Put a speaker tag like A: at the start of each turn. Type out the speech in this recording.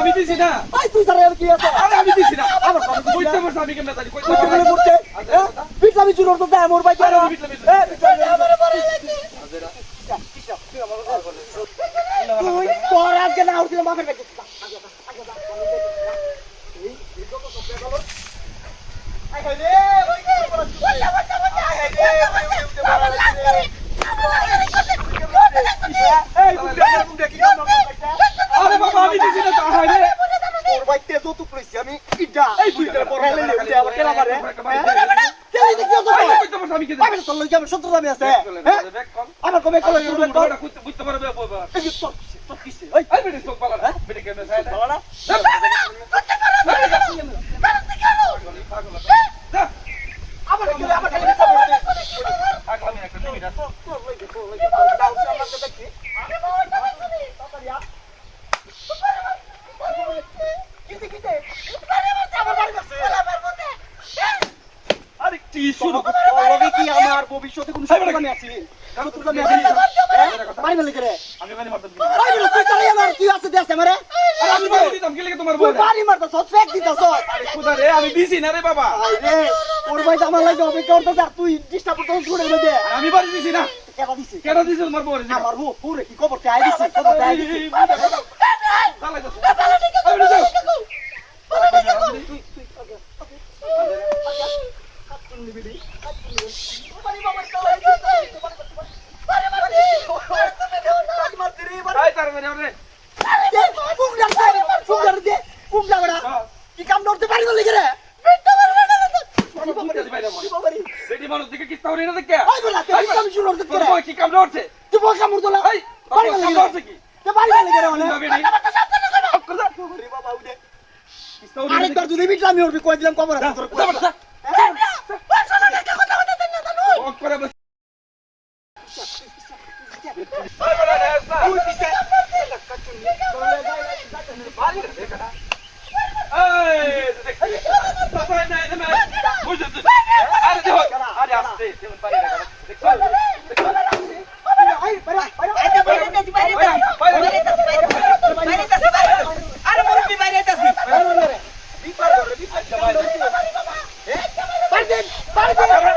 A: আমি দিছি না
B: তুই আজকে না উঠছিল মাফের ব্যাগে
A: আগে আগে
B: আমার কবে
A: কইতে বুঝতে পারবে শুরু
B: লগে কি আমার ভবিষ্যতে কোনো শত্রু আমি আছি শত্রু আমি আছি মারি বলে করে
A: আমি মানে মারতাম
B: মারি বলে তুই চালাই আমার কি আছে দেশ আমারে
A: আরে আমি বলে দিতাম কি লাগে তোমার বউ
B: তুই মারতা সব ফেক দিতা
A: আরে খুদা রে আমি দিছি না রে বাবা
B: আই ওর ভাই আমার লাগে অপেক্ষা করতে আর তুই ডিস্টার্ব করতে ছুড়ে দে
A: আমি বাড়ি দিছি না
B: কেবা দিছি
A: কেন দিছি তোমার রে
B: আমার হো পুরে কি খবর চাই দিছি খবর চাই দিছি তুই তুই আরেকবার যদি বিটলা আমি উঠবি কই দিলাম কবর আছে
A: Party! Party!